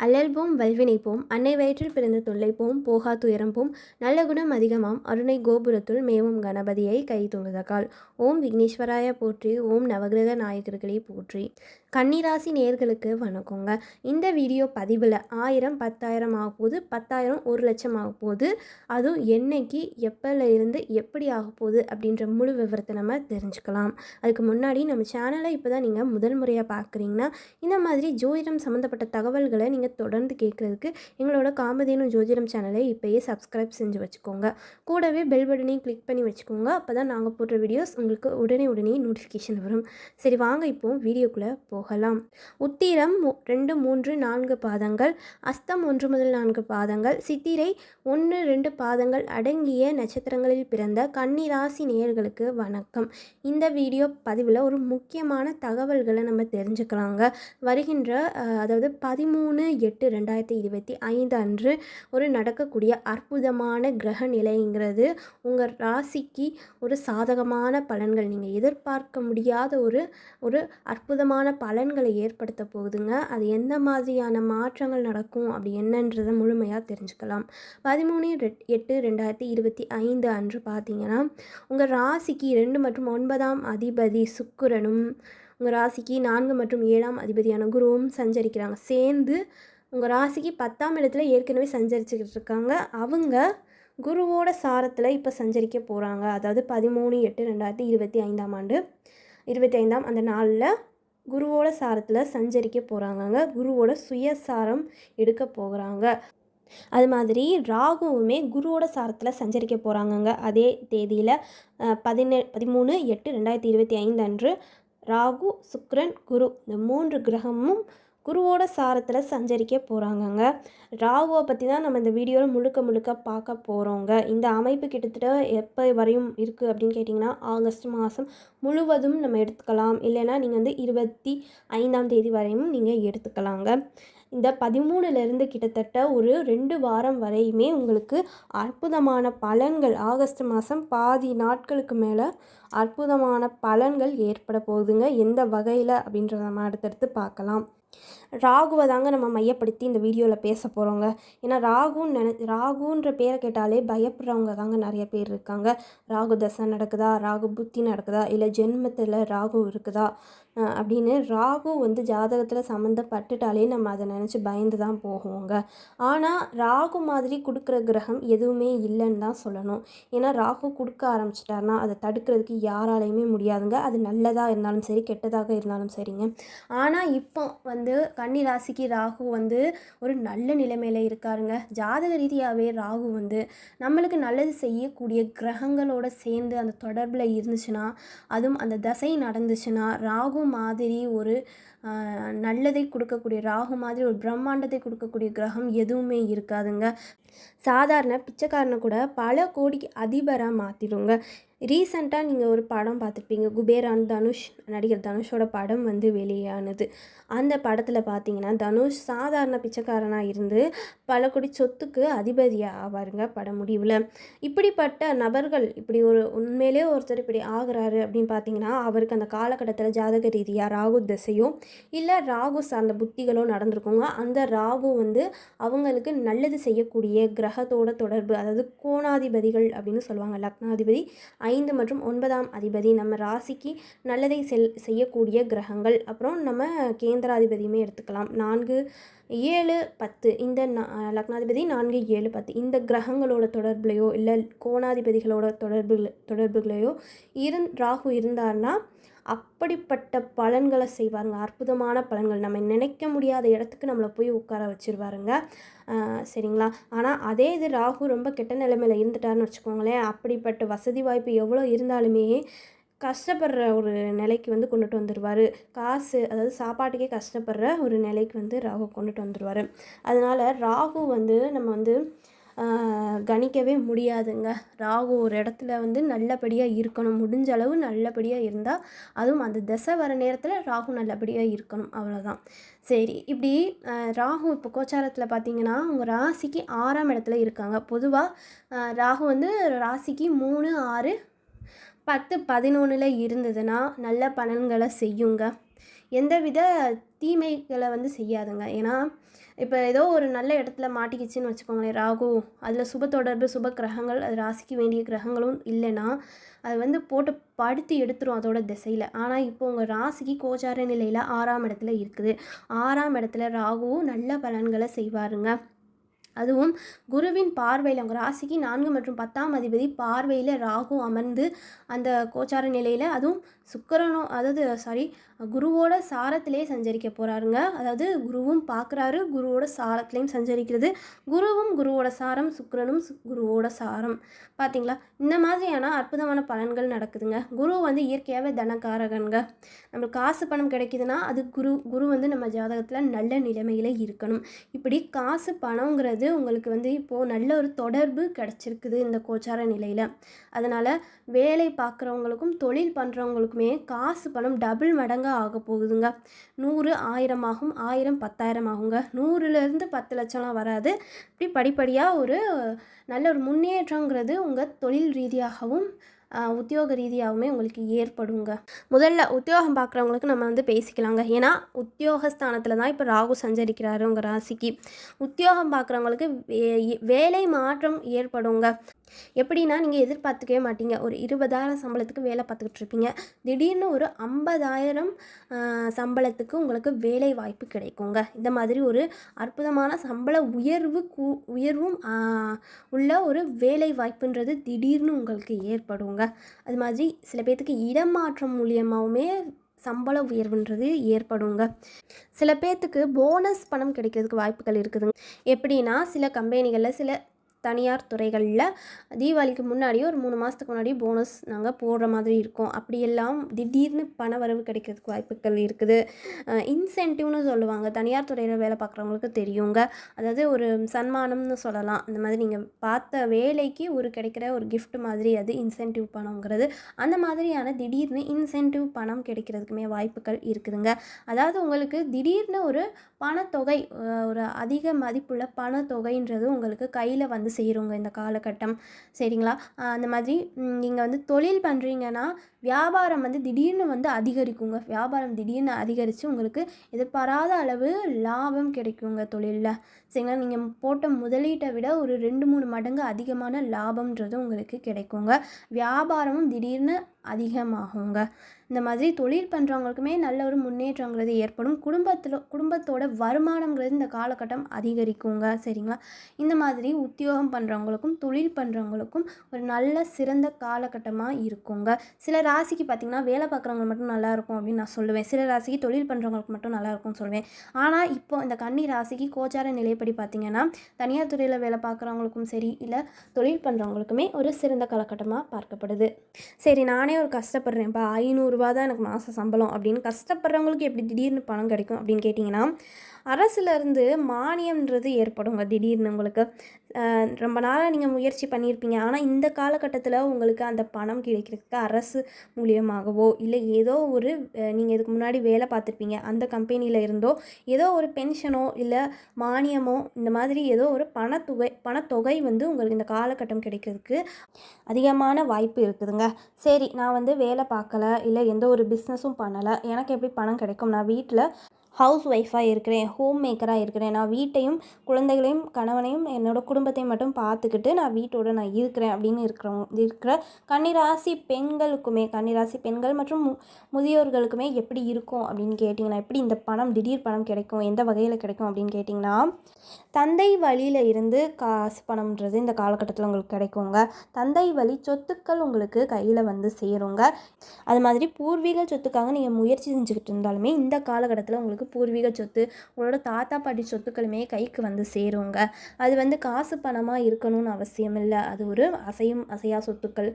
அல்லல்போம் வல்வினைப்போம் அன்னை வயிற்றில் பிறந்த தொல்லைப்போம் போகா துயரம்போம் நல்ல குணம் அதிகமாம் அருணை கோபுரத்துள் மேவும் கணபதியை கை தொழுதகால். ஓம் விக்னேஸ்வராய போற்றி ஓம் நவகிரக நாயகர்களை போற்றி. கன்னிராசி நேர்களுக்கு வணக்கங்க. இந்த வீடியோ பதிவில் ஆயிரம் பத்தாயிரம் ஆக போகுது பத்தாயிரம் ஒரு லட்சம் ஆக போகுது அதுவும் என்னைக்கு எப்போல இருந்து எப்படி ஆக போகுது அப்படின்ற முழு விவரத்தை நம்ம தெரிஞ்சுக்கலாம். அதுக்கு முன்னாடி நம்ம சேனலை இப்போ தான் நீங்கள் முதல் முறையாக பார்க்குறீங்கன்னா இந்த மாதிரி ஜோதிடம் சம்மந்தப்பட்ட தகவல்களை நீங்கள் தொடர்ந்து கேட்குறதுக்கு எங்களோட காமதேனு ஜோதிடம் சேனலை இப்போயே சப்ஸ்கிரைப் செஞ்சு வச்சுக்கோங்க. கூடவே பெல் பட்டனையும் கிளிக் பண்ணி வச்சுக்கோங்க. அப்போ தான் நாங்கள் போடுற வீடியோஸ் உங்களுக்கு உடனே உடனே நோட்டிஃபிகேஷன் வரும். சரி வாங்க இப்போ வீடியோக்குள்ளே போகலாம். உத்திரம் ரெண்டு மூன்று நான்கு பாதங்கள். அஸ்தம் ஒன்று முதல் நான்கு பாதங்கள். சித்திரை ஒன்று ரெண்டு பாதங்கள். அடங்கிய நட்சத்திரங்களில் பிறந்த கன்னிராசி நேயர்களுக்கு வணக்கம். இந்த வீடியோ பதிவில் ஒரு முக்கியமான தகவல்களை நம்ம தெரிஞ்சுக்கலாங்க. வருகின்ற அதாவது பதிமூணு எட்டு ரெண்டாயிரத்தி இருபத்தி ஐந்து அன்று ஒரு நடக்கக்கூடிய அற்புதமான கிரக நிலைங்கிறது. உங்கள் ராசிக்கு ஒரு சாதகமான பலன்கள். நீங்கள் எதிர்பார்க்க முடியாத ஒரு ஒரு அற்புதமான பலன்களை ஏற்படுத்த போகுதுங்க. அது எந்த மாதிரியான மாற்றங்கள் நடக்கும்? அப்படி என்னன்றதை முழுமையாக தெரிஞ்சுக்கலாம். பதிமூணு ரெட்- எட்டு ரெண்டாயிரத்தி இருபத்தி ஐந்து அன்று பார்த்தீங்கன்னா உங்கள் ராசிக்கு ரெண்டு மற்றும் ஒன்பதாம் அதிபதி சுக்கிரனும் உங்கள் ராசிக்கு நான்கு மற்றும் ஏழாம் அதிபதியான குருவும் சஞ்சரிக்கிறாங்க. சேர்ந்து உங்கள் ராசிக்கு பத்தாம் இடத்துல ஏற்கனவே சஞ்சரிச்சுக்கிட்டு இருக்காங்க அவங்க குருவோட சாரத்தில் இப்போ சஞ்சரிக்க போகிறாங்க அதாவது பதிமூணு எட்டு ரெண்டாயிரத்தி இருபத்தி ஐந்தாம் ஆண்டு. இருபத்தி ஐந்தாம் அந்த நாளில் குருவோட சாரத்தில் சஞ்சரிக்க போகிறாங்கங்க குருவோட சுயசாரம் எடுக்க போகிறாங்க அது மாதிரி ராகுவுமே குருவோட சாரத்தில் சஞ்சரிக்க போகிறாங்கங்க அதே தேதியில் பதினே பதிமூணு எட்டு ரெண்டாயிரத்தி இருபத்தி ஐந்து அன்று ராகு சுக்ரன் குரு இந்த மூன்று கிரகமும் குருவோட சாரத்தில் சஞ்சரிக்க போகிறாங்கங்க ராகுவை பற்றி தான் நம்ம இந்த வீடியோவில் முழுக்க முழுக்க பார்க்க போகிறோங்க இந்த அமைப்பு கிட்டத்தட்ட எப்போ வரையும் இருக்குது அப்படின்னு கேட்டிங்கன்னா ஆகஸ்ட் மாதம் முழுவதும் நம்ம எடுத்துக்கலாம். இல்லைன்னா நீங்கள் வந்து இருபத்தி ஐந்தாம் தேதி வரையும் நீங்கள் எடுத்துக்கலாங்க. இந்த பதிமூணுலேருந்து கிட்டத்தட்ட ஒரு ரெண்டு வாரம் வரையுமே உங்களுக்கு அற்புதமான பலன்கள் ஆகஸ்ட் மாதம் பாதி நாட்களுக்கு மேலே அற்புதமான பலன்கள் ஏற்பட போகுதுங்க. எந்த வகையில் அப்படின்றத நம்ம அடுத்தடுத்து பார்க்கலாம். ராகுவை தாங்க நம்ம மையப்படுத்தி இந்த வீடியோவில் பேச போகிறோங்க ஏன்னா ராகுன்னு நினை ராகுன்ற பேரை கேட்டாலே பயப்படுறவங்க தாங்க நிறைய பேர் இருக்காங்க. ராகு தசை நடக்குதா? ராகு புத்தி நடக்குதா? இல்லை ஜென்மத்தில் ராகு இருக்குதா? அப்படின்னு ராகு வந்து ஜாதகத்தில் சம்மந்தப்பட்டுட்டாலே நம்ம அதை நினச்சி பயந்து தான் போகுவோங்க ஆனால் ராகு மாதிரி கொடுக்குற கிரகம் எதுவுமே இல்லைன்னு தான் சொல்லணும். ஏன்னா ராகு கொடுக்க ஆரம்பிச்சிட்டாருன்னா அதை தடுக்கிறதுக்கு யாராலையுமே முடியாதுங்க. அது நல்லதாக இருந்தாலும் சரி கெட்டதாக இருந்தாலும் சரிங்க. ஆனால் இப்போ வந்து கன்னி ராசிக்கு ராகு வந்து ஒரு நல்ல நிலைமையில் இருக்காருங்க. ஜாதக ரீதியாகவே ராகு வந்து நம்மளுக்கு நல்லது செய்யக்கூடிய கிரகங்களோட சேர்ந்து அந்த தொடர்பில் இருந்துச்சுன்னா அதுவும் அந்த தசை நடந்துச்சுன்னா ராகு மாதிரி ஒரு நல்லதை கொடுக்கக்கூடிய ராகு மாதிரி ஒரு பிரம்மாண்டத்தை கொடுக்கக்கூடிய கிரகம் எதுவுமே இருக்காதுங்க. சாதாரண பிச்சைக்காரனை கூட பல கோடிக்கு அதிபராக மாற்றிடுங்க ரீசண்டாக நீங்கள் ஒரு படம் பார்த்துருப்பீங்க. குபேரான் தனுஷ் நடிகர் தனுஷோட படம் வந்து வெளியானது. அந்த படத்தில் பார்த்தீங்கன்னா தனுஷ் சாதாரண பிச்சைக்காரனாக இருந்து பல கோடி சொத்துக்கு அதிபதியாக ஆவாருங்க படம் முடிவில். இப்படிப்பட்ட நபர்கள் இப்படி ஒரு உண்மையிலே ஒருத்தர் இப்படி ஆகுறாரு அப்படின்னு பார்த்தீங்கன்னா அவருக்கு அந்த காலகட்டத்தில் ஜாதக ரீதியாக ராகு திசையோ இல்லை ராகு சார்ந்த புத்திகளோ நடந்திருக்குங்க. அந்த ராகு வந்து அவங்களுக்கு நல்லது செய்யக்கூடிய கிரகத்தோட தொடர்பு அதாவது கோணாதிபதிகள் அப்படின்னு சொல்லுவாங்க. லக்னாதிபதி ஐந்து மற்றும் ஒன்பதாம் அதிபதி. நம்ம ராசிக்கு நல்லதை செல் செய்யக்கூடிய கிரகங்கள். அப்புறம் நம்ம கேந்திராதிபதியுமே எடுத்துக்கலாம். நான்கு ஏழு பத்து. இந்த லக்னாதிபதி நான்கு ஏழு பத்து. இந்த கிரகங்களோட தொடர்புலையோ இல்லை கோணாதிபதிகளோட தொடர்பு தொடர்புகளையோ இருந் ராகு இருந்தார்னா அப்படிப்பட்ட பலன்களை செய்வாருங்க. அற்புதமான பலன்கள். நம்ம நினைக்க முடியாத இடத்துக்கு நம்மளை போய் உட்கார வச்சிருவாருங்க. சரிங்களா? ஆனால் அதே இது ராகு ரொம்ப கெட்ட நிலைமையில் இருந்துட்டாருன்னு வச்சுக்கோங்களேன். அப்படிப்பட்ட வசதி வாய்ப்பு எவ்வளோ இருந்தாலுமே கஷ்டப்படுற ஒரு நிலைக்கு வந்து கொண்டுட்டு வந்துடுவார் காசு அதாவது சாப்பாட்டுக்கே கஷ்டப்படுற ஒரு நிலைக்கு வந்து ராகு கொண்டுட்டு வந்துடுவார் அதனால் ராகு வந்து நம்ம வந்து கணிக்கவே முடியாதுங்க. ராகு ஒரு இடத்துல வந்து நல்லபடியாக இருக்கணும். முடிஞ்ச அளவு நல்லபடியாக இருந்தால் அதுவும் அந்த திசை வர நேரத்தில் ராகு நல்லபடியாக இருக்கணும். அவ்வளோதான் சரி இப்படி ராகு இப்போ கோச்சாரத்தில் பார்த்தீங்கன்னா உங்கள் ராசிக்கு ஆறாம் இடத்துல இருக்காங்க. பொதுவாக ராகு வந்து ராசிக்கு மூணு ஆறு பத்து பதினொன்றில் இருந்ததுன்னா நல்ல பலன்களை செய்யுங்க. எந்தவித தீமைகளை வந்து செய்யாதுங்க. ஏன்னா இப்போ ஏதோ ஒரு நல்ல இடத்துல மாட்டிக்கிச்சுன்னு வச்சுக்கோங்களேன் ராகு. அதில் சுப தொடர்பு சுப கிரகங்கள் அது ராசிக்கு வேண்டிய கிரகங்களும் இல்லைன்னா அது வந்து போட்டு படுத்து எடுத்துரும் அதோட திசையில். ஆனால் இப்போ உங்கள் ராசிக்கு கோச்சார நிலையில் ஆறாம் இடத்துல இருக்குது. ஆறாம் இடத்துல ராகுவும் நல்ல பலன்களை செய்வாருங்க. அதுவும் குருவின் பார்வையில் அவங்க ராசிக்கு நான்கு மற்றும் பத்தாம் அதிபதி பார்வையில் ராகு அமர்ந்து அந்த கோச்சார நிலையில் அதுவும் சுக்கிரனும் அதாவது சாரி குருவோட சாரத்திலே சஞ்சரிக்க போகிறாருங்க அதாவது குருவும் பார்க்குறாரு குருவோட சாரத்திலையும் சஞ்சரிக்கிறது. குருவும் குருவோட சாரம் சுக்கரனும் சு- குருவோட சாரம். பார்த்தீங்களா இந்த மாதிரியான அற்புதமான பலன்கள் நடக்குதுங்க. குரு வந்து இயற்கையாகவே தனக்காரகனுங்க. நம்மளுக்கு காசு பணம் கிடைக்குதுன்னா அது குரு குரு வந்து நம்ம ஜாதகத்தில் நல்ல நிலைமையில் இருக்கணும். இப்படி காசு பணங்கிறது உங்களுக்கு வந்து இப்போது நல்ல ஒரு தொடர்பு கிடச்சிருக்குது இந்த கோச்சார நிலையில். அதனால் வேலை பார்க்குறவங்களுக்கும் தொழில் பண்ணுறவங்களுக்குமே காசு பணம் டபுள் மடங்காக ஆக போகுதுங்க. நூறு ஆயிரம் ஆகும் ஆயிரம் பத்தாயிரம் ஆகுங்க. நூறுலேருந்து பத்து லட்சம்லாம் வராது. இப்படி படிப்படியாக ஒரு நல்ல ஒரு முன்னேற்றங்கிறது உங்கள் தொழில் ரீதியாகவும் உத்தியோக ரீதியாகவுமே உங்களுக்கு ஏற்படுங்க. முதல்ல உத்தியோகம் பார்க்குறவங்களுக்கு நம்ம வந்து பேசிக்கலாங்க. ஏன்னா உத்தியோகஸ்தானத்தில் தான் இப்போ ராகு சஞ்சரிக்கிறாரு உங்கள் ராசிக்கு. உத்தியோகம் பார்க்குறவங்களுக்கு வே- வேலை மாற்றம் ஏற்படுங்க. எப்படின்னா நீங்கள் எதிர்பார்த்துக்கவே மாட்டீங்க. ஒரு இருபதாயிரம் சம்பளத்துக்கு வேலை பார்த்துக்கிட்டு இருப்பீங்க. திடீர்னு ஒரு ஐம்பதாயிரம் சம்பளத்துக்கு உங்களுக்கு வேலை வாய்ப்பு கிடைக்குங்க. இந்த மாதிரி ஒரு அற்புதமான சம்பள உயர்வு கூ உயர்வும் உள்ள ஒரு வேலை வாய்ப்புன்றது திடீர்னு உங்களுக்கு ஏற்படுங்க. அது மாதிரி சில பேர்த்துக்கு இடமாற்றம் மூலியமாகவுமே சம்பள உயர்வுன்றது ஏற்படுங்க. சில பேர்த்துக்கு போனஸ் பணம் கிடைக்கிறதுக்கு வாய்ப்புகள் இருக்குதுங்க. எப்படின்னா சில கம்பெனிகளில் சில தனியார் துறைகளில் தீபாவளிக்கு முன்னாடியே ஒரு மூணு மாதத்துக்கு முன்னாடி போனஸ் நாங்கள் போடுற மாதிரி இருக்கும். அப்படியெல்லாம் திடீர்னு பண வரவு கிடைக்கிறதுக்கு வாய்ப்புகள் இருக்குது. இன்சென்டிவ்னு சொல்லுவாங்க. தனியார் துறையில் வேலை பார்க்குறவங்களுக்கு தெரியுங்க. அதாவது ஒரு சன்மானம்னு சொல்லலாம். இந்த மாதிரி நீங்கள் பார்த்த வேலைக்கு ஒரு கிடைக்கிற ஒரு கிஃப்ட் மாதிரி அது இன்சென்டிவ் பணங்கிறது அந்த மாதிரியான திடீர்னு இன்சென்டிவ் பணம் கிடைக்கிறதுக்குமே வாய்ப்புகள் இருக்குதுங்க. அதாவது உங்களுக்கு திடீர்னு ஒரு பணத்தொகை ஒரு அதிக மதிப்புள்ள பணத்தொகைன்றது உங்களுக்கு கையில் வந்து செய்கிறவங்க இந்த காலகட்டம். சரிங்களா? அந்த மாதிரி நீங்கள் வந்து தொழில் பண்ணுறீங்கன்னா வியாபாரம் வந்து திடீர்னு வந்து அதிகரிக்குங்க. வியாபாரம் திடீர்னு அதிகரித்து உங்களுக்கு எதிர்பாராத அளவு லாபம் கிடைக்குங்க தொழிலில். சரிங்களா? நீங்கள் போட்ட முதலீட்டை விட ஒரு ரெண்டு மூணு மடங்கு அதிகமான லாபம்ன்றது உங்களுக்கு கிடைக்குங்க. வியாபாரமும் திடீர்னு அதிகமாகுங்க. இந்த மாதிரி தொழில் பண்ணுறவங்களுக்குமே நல்ல ஒரு முன்னேற்றங்கிறது ஏற்படும். குடும்பத்தில் குடும்பத்தோட வருமானங்கிறது இந்த காலகட்டம் அதிகரிக்குங்க. சரிங்களா? இந்த மாதிரி உத்தியோகம் பண்ணுறவங்களுக்கும் தொழில் பண்ணுறவங்களுக்கும் ஒரு நல்ல சிறந்த காலகட்டமாக இருக்குங்க. சில ராசிக்கு பார்த்திங்கன்னா வேலை பார்க்குறவங்க மட்டும் நல்லா இருக்கும் அப்படின்னு நான் சொல்லுவேன். சில ராசிக்கு தொழில் பண்ணுறவங்களுக்கு மட்டும் நல்லா இருக்கும்னு சொல்லுவேன். ஆனால் இப்போ இந்த கன்னி ராசிக்கு கோச்சார நிலைப்படி பார்த்திங்கன்னா தனியார் துறையில் வேலை பார்க்குறவங்களுக்கும் சரி இல்லை தொழில் பண்ணுறவங்களுக்குமே ஒரு சிறந்த காலகட்டமாக பார்க்கப்படுது. சரி நானே ஒரு கஷ்டப்படுறேன்ப்பா ஐநூறுரூவா தான் எனக்கு மாத சம்பளம் அப்படின்னு கஷ்டப்படுறவங்களுக்கு எப்படி திடீர்னு பணம் கிடைக்கும் அப்படின்னு கேட்டிங்கன்னா அரசுலேருந்து மானியம்ன்றது ஏற்படுங்க திடீர்னு உங்களுக்கு ரொம்ப நாளாக நீங்கள் முயற்சி பண்ணியிருப்பீங்க ஆனால் இந்த காலகட்டத்தில் உங்களுக்கு அந்த பணம் கிடைக்கிறதுக்கு அரசு மூலியமாகவோ இல்லை ஏதோ ஒரு நீங்கள் இதுக்கு முன்னாடி வேலை பார்த்துருப்பீங்க. அந்த கம்பெனியில் இருந்தோ ஏதோ ஒரு பென்ஷனோ இல்லை மானியமோ இந்த மாதிரி ஏதோ ஒரு பணத்தொகை பணத்தொகை வந்து உங்களுக்கு இந்த காலகட்டம் கிடைக்கிறதுக்கு அதிகமான வாய்ப்பு இருக்குதுங்க. சரி நான் வந்து வேலை பார்க்கல இல்லை எந்த ஒரு பிஸ்னஸும் பண்ணலை. எனக்கு எப்படி பணம் கிடைக்கும்? நான் வீட்டில் ஹவுஸ் ஒய்ஃபாக இருக்கிறேன் ஹோம் மேக்கராக இருக்கிறேன். நான் வீட்டையும் குழந்தைகளையும் கணவனையும் என்னோடய குடும்பத்தையும் மட்டும் பார்த்துக்கிட்டு நான் வீட்டோட நான் இருக்கிறேன் அப்படின்னு இருக்கிறவங்க இருக்கிற கன்னிராசி பெண்களுக்குமே கன்னிராசி பெண்கள் மற்றும் மு- முதியோர்களுக்குமே எப்படி இருக்கும் அப்படின்னு கேட்டிங்கன்னா எப்படி இந்த பணம் திடீர் பணம் கிடைக்கும் எந்த வகையில் கிடைக்கும் அப்படின்னு கேட்டிங்கன்னா தந்தை வழியில் இருந்து காசு பணம்ன்றது இந்த காலகட்டத்தில் உங்களுக்கு கிடைக்குங்க. தந்தை வழி சொத்துக்கள் உங்களுக்கு கையில் வந்து சேருங்க. அது மாதிரி பூர்வீக சொத்துக்காக நீங்கள் முயற்சி செஞ்சுக்கிட்டு இருந்தாலுமே இந்த காலகட்டத்தில் உங்களுக்கு உங்களுக்கு பூர்வீக சொத்து உங்களோட தாத்தா பாட்டி சொத்துக்களுமே கைக்கு வந்து சேருங்க. அது வந்து காசு பணமாக இருக்கணும்னு அவசியம் இல்லை. அது ஒரு அசையும் அசையா சொத்துக்கள்.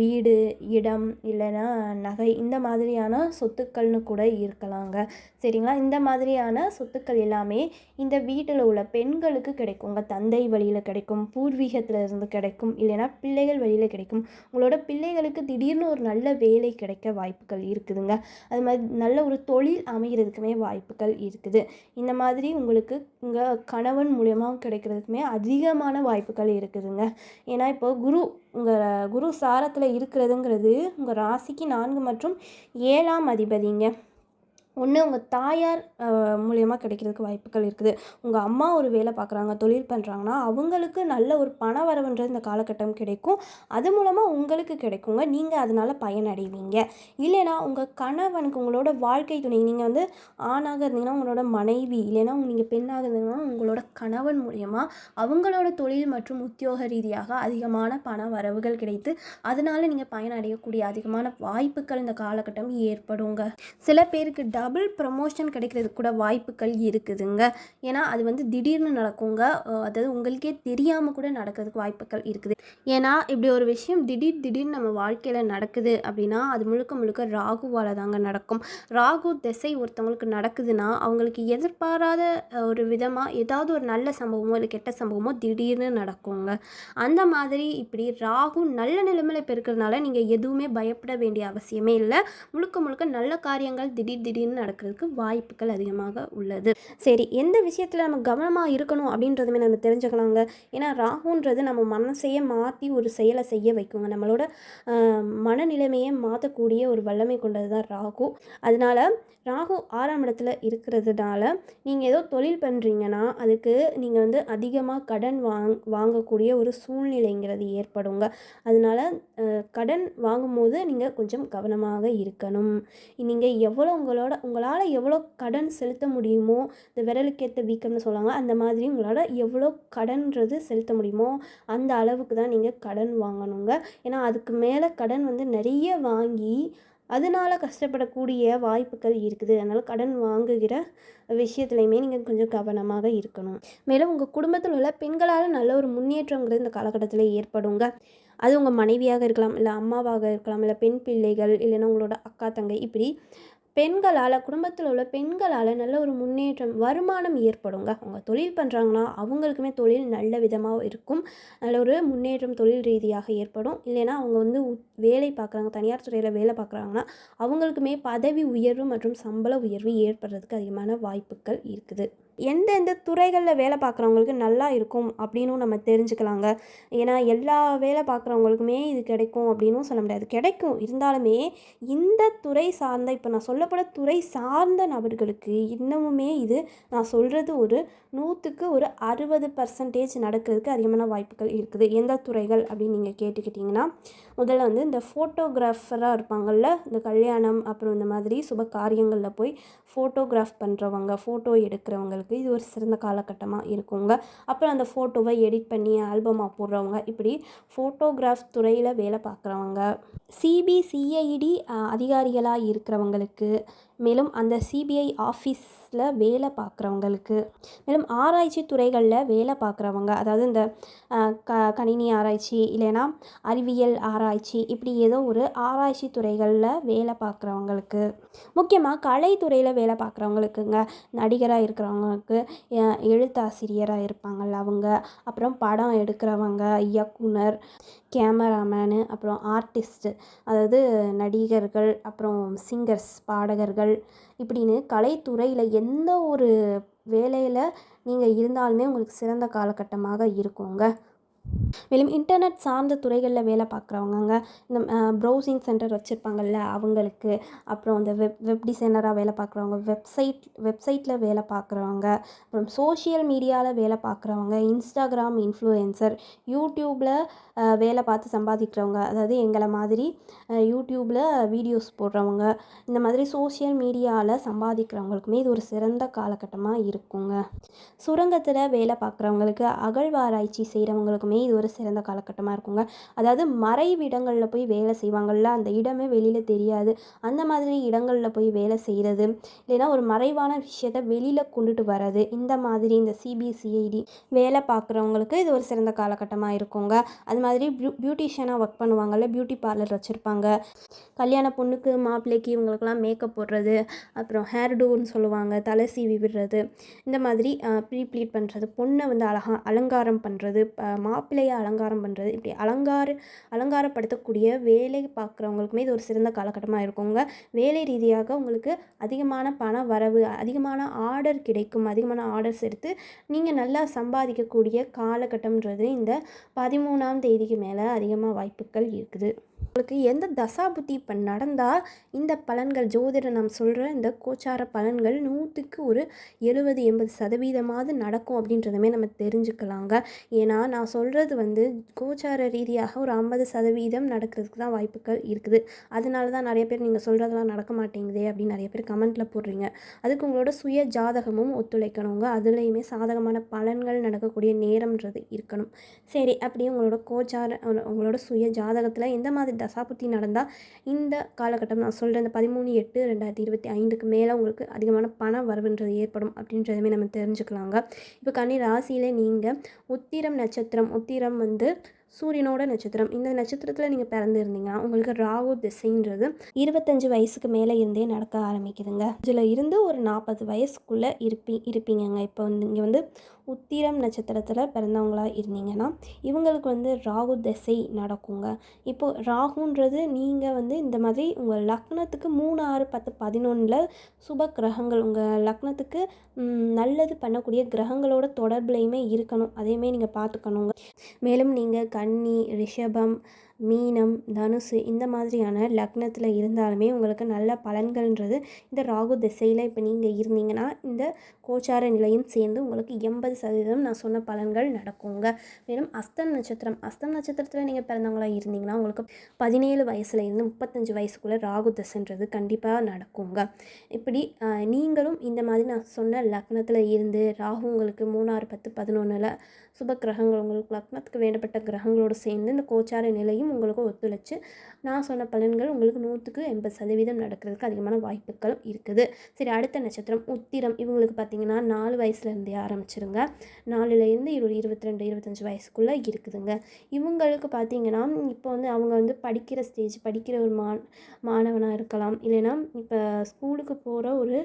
வீடு இடம் இல்லைன்னா நகை இந்த மாதிரியான சொத்துக்கள்னு கூட இருக்கலாங்க. சரிங்களா? இந்த மாதிரியான சொத்துக்கள் எல்லாமே இந்த வீட்டில் உள்ள பெண்களுக்கு கிடைக்குங்க. தந்தை வழியில் கிடைக்கும் பூர்வீகத்தில் இருந்து கிடைக்கும் இல்லைன்னா பிள்ளைகள் வழியில் கிடைக்கும். உங்களோட பிள்ளைகளுக்கு திடீர்னு ஒரு நல்ல வேலை கிடைக்க வாய்ப்புகள் இருக்குதுங்க. அது மாதிரி நல்ல ஒரு தொழில் அமைகிறதுக்குமே வாய்ப்புகள் இருக்குது. இந்த மாதிரி உங்களுக்கு உங்கள் கணவன் மூலியமாக கிடைக்கிறதுக்குமே அதிகமான வாய்ப்புகள் இருக்குதுங்க. ஏன்னா இப்போ குரு உங்கள் குரு சாரத்தில் இருக்கிறதுங்கிறது உங்கள் ராசிக்கு நான்கு மற்றும் ஏழாம் அதிபதிங்க. ஒன்று உங்கள் தாயார் மூலியமாக கிடைக்கிறதுக்கு வாய்ப்புகள் இருக்குது. உங்கள் அம்மா ஒரு வேலை பார்க்குறாங்க தொழில் பண்ணுறாங்கன்னா அவங்களுக்கு நல்ல ஒரு பண வரவுன்றது இந்த காலகட்டம் கிடைக்கும். அது மூலமாக உங்களுக்கு கிடைக்குங்க. நீங்கள் அதனால் பயனடைவீங்க. இல்லைனா உங்கள் கணவனுக்கு உங்களோட வாழ்க்கை துணை நீங்கள் வந்து ஆணாக இருந்தீங்கன்னா உங்களோட மனைவி இல்லைனா நீங்கள் பெண்ணாக இருந்தீங்கன்னா உங்களோட கணவன் மூலியமாக அவங்களோட தொழில் மற்றும் உத்தியோக ரீதியாக அதிகமான பண வரவுகள் கிடைத்து அதனால் நீங்கள் பயனடையக்கூடிய அதிகமான வாய்ப்புகள் இந்த காலகட்டம் ஏற்படுங்க. சில பேருக்கு டபுள் ப்ரமோஷன் கிடைக்கிறதுக்கு கூட வாய்ப்புகள் இருக்குதுங்க. ஏன்னா அது வந்து திடீர்னு நடக்குங்க. அதாவது உங்களுக்கே தெரியாமல் கூட நடக்கிறதுக்கு வாய்ப்புகள் இருக்குது. ஏன்னா இப்படி ஒரு விஷயம் திடீர் திடீர்னு நம்ம வாழ்க்கையில் நடக்குது அப்படின்னா அது முழுக்க முழுக்க ராகுவால் தாங்க நடக்கும். ராகு திசை ஒருத்தவங்களுக்கு நடக்குதுன்னா அவங்களுக்கு எதிர்பாராத ஒரு விதமாக ஏதாவது ஒரு நல்ல சம்பவமோ இல்லை கெட்ட சம்பவமோ திடீர்னு நடக்குங்க. அந்த மாதிரி இப்படி ராகு நல்ல நிலைமையில் இப்போ இருக்கிறதுனால நீங்கள் எதுவுமே பயப்பட வேண்டிய அவசியமே இல்லை. முழுக்க முழுக்க நல்ல காரியங்கள் திடீர் திடீர்னு நடக்கிறதுக்கு வாய்ப்புகள் அதிகமாக உள்ளது. சரி எந்த விஷயத்தில் நம்ம கவனமாக இருக்கணும் அப்படின்றதுமே நம்ம தெரிஞ்சுக்கலாங்க. ஏன்னா ராகுன்றது நம்ம மனசையே மாற்றி ஒரு செயலை செய்ய வைக்குங்க. நம்மளோட மனநிலைமையை மாற்றக்கூடிய ஒரு வல்லமை கொண்டது தான் ராகு. அதனால ராகு ஆறாம் இடத்துல இருக்கிறதுனால நீங்கள் ஏதோ தொழில் பண்ணுறீங்கன்னா அதுக்கு நீங்கள் வந்து அதிகமாக கடன் வாங் வாங்கக்கூடிய ஒரு சூழ்நிலைங்கிறது ஏற்படுங்க. அதனால் கடன் வாங்கும்போது நீங்கள் கொஞ்சம் கவனமாக இருக்கணும். நீங்கள் எவ்வளோ உங்களோட உங்களால் எவ்வளோ கடன் செலுத்த முடியுமோ இந்த விரலுக்கேற்ற வீக்கம்னு சொல்லுவாங்க அந்த மாதிரி உங்களால் எவ்வளோ கடன்றது செலுத்த முடியுமோ அந்த அளவுக்கு தான் நீங்கள் கடன் வாங்கணுங்க. ஏன்னா அதுக்கு மேலே கடன் வந்து நிறைய வாங்கி அதனால் கஷ்டப்படக்கூடிய வாய்ப்புகள் இருக்குது. அதனால் கடன் வாங்குகிற விஷயத்துலையுமே நீங்கள் கொஞ்சம் கவனமாக இருக்கணும். மேலும் உங்கள் குடும்பத்தில் உள்ள பெண்களால் நல்ல ஒரு முன்னேற்றங்கிறது இந்த காலகட்டத்தில் ஏற்படுங்க. அது உங்கள் மனைவியாக இருக்கலாம் இல்லை அம்மாவாக இருக்கலாம் இல்லை பெண் பிள்ளைகள் இல்லைன்னா உங்களோட அக்கா தங்கை இப்படி பெண்களால் குடும்பத்தில் உள்ள பெண்களால் நல்ல ஒரு முன்னேற்றம் வருமானம் ஏற்படுங்க. அவங்க தொழில் பண்ணுறாங்கன்னா அவங்களுக்குமே தொழில் நல்ல விதமாக இருக்கும். நல்ல ஒரு முன்னேற்றம் தொழில் ரீதியாக ஏற்படும். இல்லைன்னா அவங்க வந்து வேலை பார்க்குறாங்க தனியார் துறையில் வேலை பார்க்குறாங்கன்னா அவங்களுக்குமே பதவி உயர்வு மற்றும் சம்பள உயர்வு ஏற்படுறதுக்கு அதிகமான வாய்ப்புகள் இருக்குது. எந்தெந்த துறைகளில் வேலை பார்க்குறவங்களுக்கு நல்லா இருக்கும் அப்படின்னும் நம்ம தெரிஞ்சுக்கலாங்க. ஏன்னா எல்லா வேலை பார்க்குறவங்களுக்குமே இது கிடைக்கும் அப்படின்னும் சொல்ல முடியாது. கிடைக்கும். இருந்தாலுமே இந்த துறை சார்ந்த இப்போ நான் சொல்லப்பட துறை சார்ந்த நபர்களுக்கு இன்னமுமே இது நான் சொல்கிறது ஒரு நூற்றுக்கு ஒரு அறுபது பர்சன்டேஜ் நடக்கிறதுக்கு அதிகமான வாய்ப்புகள் இருக்குது. எந்த துறைகள் அப்படின்னு நீங்கள் கேட்டுக்கிட்டிங்கன்னா முதல்ல வந்து இந்த ஃபோட்டோகிராஃபராக இருப்பாங்கள்ல இந்த கல்யாணம் அப்புறம் இந்த மாதிரி சுப காரியங்களில் போய் ஃபோட்டோகிராஃப் பண்ணுறவங்க ஃபோட்டோ எடுக்கிறவங்களுக்கு இது ஒரு சிறந்த காலகட்டமாக இருக்குங்க. அப்புறம் அந்த ஃபோட்டோவை எடிட் பண்ணி ஆல்பமாக போடுறவங்க இப்படி ஃபோட்டோகிராஃப் துறையில் வேலை பார்க்குறவங்க சிபிசிஐடி அதிகாரிகளாக இருக்கிறவங்களுக்கு மேலும் அந்த சிபிஐ ஆஃபீஸில் வேலை பார்க்குறவங்களுக்கு மேலும் ஆராய்ச்சி துறைகளில் வேலை பார்க்குறவங்க அதாவது இந்த க கணினி ஆராய்ச்சி இல்லைன்னா அறிவியல் ஆராய்ச்சி இப்படி ஏதோ ஒரு ஆராய்ச்சி துறைகளில் வேலை பார்க்குறவங்களுக்கு முக்கியமாக கலைத்துறையில் வேலை பார்க்குறவங்களுக்குங்க. நடிகராக இருக்கிறவங்களுக்கு எழுத்தாசிரியராக இருப்பாங்கள்ல அவங்க அப்புறம் படம் எடுக்கிறவங்க இயக்குனர் கேமராமேனு அப்புறம் ஆர்டிஸ்ட்டு அதாவது நடிகர்கள் அப்புறம் சிங்கர்ஸ் பாடகர்கள் இப்படின்னு கலைத்துறையில் எந்த ஒரு வேலையில் நீங்கள் இருந்தாலுமே உங்களுக்கு சிறந்த காலகட்டமாக இருக்குங்க. மேலும் இன்டர்நெட் சார்ந்த துறைகளில் வேலை பார்க்குறவங்கங்க இந்த ப்ரௌசிங் சென்டர் வச்சுருப்பாங்கல்ல அவங்களுக்கு. அப்புறம் இந்த வெப் வெப் டிசைனராக வேலை பார்க்குறவங்க வெப்சைட் வெப்சைட்டில் வேலை பார்க்குறவங்க அப்புறம் சோஷியல் மீடியாவில் வேலை பார்க்குறவங்க இன்ஸ்டாகிராம் இன்ஃப்ளூயன்சர் யூடியூப்பில் வேலை பார்த்து சம்பாதிக்கிறவங்க அதாவது எங்களை மாதிரி யூடியூப்பில் வீடியோஸ் போடுறவங்க இந்த மாதிரி சோஷியல் மீடியாவில் சம்பாதிக்கிறவங்களுக்குமே இது ஒரு சிறந்த காலகட்டமாக இருக்குங்க. சுரங்கத்தில் வேலை பார்க்குறவங்களுக்கு அகழ்வாராய்ச்சி செய்கிறவங்களுக்குமே இது ஒரு சிறந்த காலகட்டமாக இருக்குங்க. அதாவது மறைவிடங்களில் போய் வேலை செய்வாங்கள்ல அந்த இடமே வெளியில் தெரியாது. அந்த மாதிரி இடங்களில் போய் வேலை செய்கிறது இல்லைன்னா ஒரு மறைவான விஷயத்த வெளியில் கொண்டுட்டு வர்றது இந்த மாதிரி இந்த சிபிசிஐடி வேலை பார்க்குறவங்களுக்கு இது ஒரு சிறந்த காலகட்டமாக இருக்குங்க. அது மாதிரி பியூ பியூட்டிஷியனாக ஒர்க் பண்ணுவாங்கள்ல பியூட்டி பார்லர் வச்சுருப்பாங்க. கல்யாண பொண்ணுக்கு மாப்பிள்ளைக்கு இவங்களுக்கெல்லாம் மேக்கப் போடுறது அப்புறம் ஹேர் டூன்னு சொல்லுவாங்க தலை சீவி விடுறது இந்த மாதிரி ப்ரீ ப்ளீட் பண்ணுறது பொண்ணை வந்து அழகா அலங்காரம் பண்ணுறது மாப்பிள்ளை மாப்பிள்ளையை அலங்காரம் பண்ணுறது இப்படி அலங்கார அலங்காரப்படுத்தக்கூடிய வேலை பார்க்குறவங்களுக்குமே இது ஒரு சிறந்த காலகட்டமாக இருக்குங்க. வேலை ரீதியாக உங்களுக்கு அதிகமான பண வரவு அதிகமான ஆர்டர் கிடைக்கும். அதிகமான ஆர்டர்ஸ் எடுத்து நீங்கள் நல்லா சம்பாதிக்கக்கூடிய காலகட்டம்ன்றது இந்த பதிமூணாம் தேதிக்கு மேலே அதிகமாக வாய்ப்புகள் இருக்குது. உங்களுக்கு எந்த தசா புத்தி இப்போ நடந்தால் இந்த பலன்கள் ஜோதிட நாம் சொல்கிற இந்த கோச்சார பலன்கள் நூற்றுக்கு ஒரு எழுபது எண்பது சதவீதமாவது நடக்கும் அப்படின்றதுமே நம்ம தெரிஞ்சுக்கலாங்க. ஏன்னா நான் சொல்கிறது வந்து கோச்சார ரீதியாக ஒரு ஐம்பது சதவீதம் நடக்கிறதுக்கு தான் வாய்ப்புகள் இருக்குது. அதனால தான் நிறைய பேர் நீங்கள் சொல்கிறதெல்லாம் நடக்க மாட்டேங்குதே அப்படின்னு நிறைய பேர் கமெண்ட்டில் போடுறீங்க. அதுக்கு உங்களோட சுய ஜாதகமும் ஒத்துழைக்கணுங்க. அதுலேயுமே சாதகமான பலன்கள் நடக்கக்கூடிய நேரம்ன்றது இருக்கணும். சரி அப்படியே உங்களோட கோச்சார உங்களோட சுய ஜாதகத்தில் எந்த மாதிரி தசாபுத்தி நடந்தால் இந்த காலகட்டம் நான் சொல்கிறேன் இந்த பதிமூணு எட்டு ரெண்டாயிரத்தி இருபத்தி ஐந்துக்கு மேலே உங்களுக்கு அதிகமான பண வரவுன்றது ஏற்படும் அப்படின்றதுமே நம்ம தெரிஞ்சுக்கலாங்க. இப்போ கன்னி ராசியிலே நீங்கள் உத்திரம் நட்சத்திரம் உத்திரம் வந்து சூரியனோட நட்சத்திரம். இந்த நட்சத்திரத்தில் நீங்கள் பிறந்திருந்தீங்கன்னா உங்களுக்கு ராகு திசைன்றது இருபத்தஞ்சு வயசுக்கு மேலே இருந்தே நடக்க ஆரம்பிக்குதுங்க. இதில் இருந்து ஒரு நாற்பது வயசுக்குள்ளே இருப்பி இருப்பீங்கங்க. இப்போ வந்து இங்கே வந்து உத்திரம் நட்சத்திரத்தில் பிறந்தவங்களாக இருந்தீங்கன்னா இவங்களுக்கு வந்து ராகு திசை நடக்குங்க. இப்போது ராகுன்றது நீங்கள் வந்து இந்த மாதிரி உங்கள் லக்னத்துக்கு மூணு ஆறு பத்து பதினொன்றில் சுப கிரகங்கள் உங்கள் லக்னத்துக்கு நல்லது பண்ணக்கூடிய கிரகங்களோட தொடர்புலையுமே இருக்கணும். அதேமாரி நீங்கள் பார்த்துக்கணுங்க. மேலும் நீங்கள் கன்னி ரிஷபம் மீனம் தனுசு இந்த மாதிரியான லக்னத்தில் இருந்தாலுமே உங்களுக்கு நல்ல பலன்கள்ன்றது இந்த ராகு திசையில் இப்போ நீங்கள் இருந்தீங்கன்னா இந்த கோச்சார நிலையும் சேர்ந்து உங்களுக்கு எண்பது சதவீதம் நான் சொன்ன பலன்கள் நடக்குங்க. மேலும் அஸ்தம் நட்சத்திரம் அஸ்தம் நட்சத்திரத்தில் நீங்கள் பிறந்தவங்களா இருந்தீங்கன்னா உங்களுக்கு பதினேழு வயசுல இருந்து முப்பத்தஞ்சு வயசுக்குள்ளே ராகு திசைன்றது கண்டிப்பாக நடக்குங்க. இப்படி நீங்களும் இந்த மாதிரி நான் சொன்ன லக்னத்தில் இருந்து ராகு உங்களுக்கு மூணாறு பத்து பதினொன்றில் சுப கிரகங்கள் உங்களுக்கு லக்னத்துக்கு வேண்டப்பட்ட கிரகங்களோடு சேர்ந்து இந்த கோச்சார நிலையும் உங்களுக்கு ஒத்துழைச்சு நான் சொன்ன பலன்கள் உங்களுக்கு நூற்றுக்கு எண்பது சதவீதம் நடக்கிறதுக்கு அதிகமான வாய்ப்புகளும் இருக்குது. சரி அடுத்த நட்சத்திரம் உத்திரம். இவங்களுக்கு பார்த்தீங்கன்னா நாலு வயசுலேருந்தே ஆரம்பிச்சிருங்க. நாலுலேருந்து இருபது இருபத்தி ரெண்டு இருபத்தஞ்சி வயசுக்குள்ளே இருக்குதுங்க. இவங்களுக்கு பார்த்தீங்கன்னா இப்போ வந்து அவங்க வந்து படிக்கிற ஸ்டேஜ் படிக்கிற ஒரு மா மாணவனாக இருக்கலாம். இல்லைன்னா இப்போ ஸ்கூலுக்கு போகிற ஒரு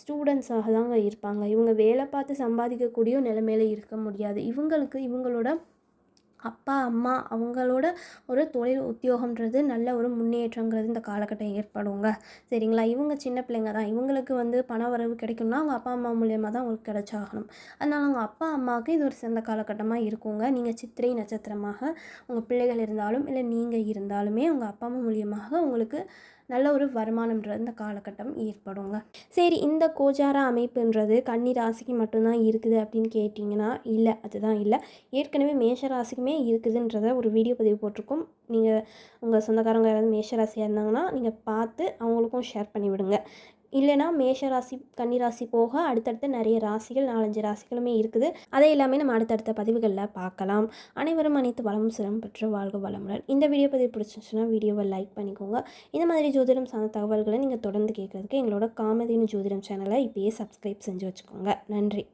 ஸ்டூடெண்ட்ஸாக தாங்க இருப்பாங்க. இவங்க வேலை பார்த்து சம்பாதிக்கக்கூடிய நிலைமையில இருக்க முடியாது. இவங்களுக்கு இவங்களோட அப்பா அம்மா அவங்களோட ஒரு தொழில் உத்தியோகம்ன்றது நல்ல ஒரு முன்னேற்றங்கிறது இந்த காலகட்டம் ஏற்படுங்க. சரிங்களா? இவங்க சின்ன பிள்ளைங்க தான். இவங்களுக்கு வந்து பண வரவு கிடைக்கணும்னா அவங்க அப்பா அம்மா மூலியமாக தான் அவங்களுக்கு கிடைச்சாகணும். அதனால் அவங்க அப்பா அம்மாவுக்கு இது ஒரு சிறந்த காலகட்டமாக இருக்குங்க. நீங்கள் சித்திரை நட்சத்திரமாக உங்கள் பிள்ளைகள் இருந்தாலும் இல்லை நீங்கள் இருந்தாலுமே உங்கள் அப்பா அம்மா மூலியமாக உங்களுக்கு நல்ல ஒரு வருமானம்ன்ற இந்த காலகட்டம் ஏற்படுங்க. சரி இந்த கோஜார அமைப்புன்றது கன்னி ராசிக்கு மட்டும்தான் இருக்குது அப்படின்னு கேட்டிங்கன்னா இல்லை அதுதான் இல்லை. ஏற்கனவே மேஷ ராசிக்குமே இருக்குதுன்றத ஒரு வீடியோ பதிவு போட்டிருக்கோம். நீங்கள் உங்கள் சொந்தக்காரங்க யாராவது மேஷ ராசியாக இருந்தாங்கன்னா நீங்கள் பார்த்து அவங்களுக்கும் ஷேர் பண்ணிவிடுங்க. இல்லைனா மேஷ ராசி கன்னிராசி போக அடுத்தடுத்த நிறைய ராசிகள் நாலஞ்சு ராசிகளுமே இருக்குது. அதை எல்லாமே நம்ம அடுத்தடுத்த பதிவுகளில் பார்க்கலாம். அனைவரும் அனைத்து வளமும் சிரமம் பெற்று வாழ்க வளமுடன். இந்த வீடியோ பதிவு பிடிச்சிச்சுன்னா வீடியோவை லைக் பண்ணிக்கோங்க. இந்த மாதிரி ஜோதிடம் சார்ந்த தகவல்களை நீங்கள் தொடர்ந்து கேட்குறதுக்கு எங்களோட காமெதியின் ஜோதிடம் சேனலை இப்போயே சப்ஸ்கிரைப் செஞ்சு வச்சுக்கோங்க. நன்றி.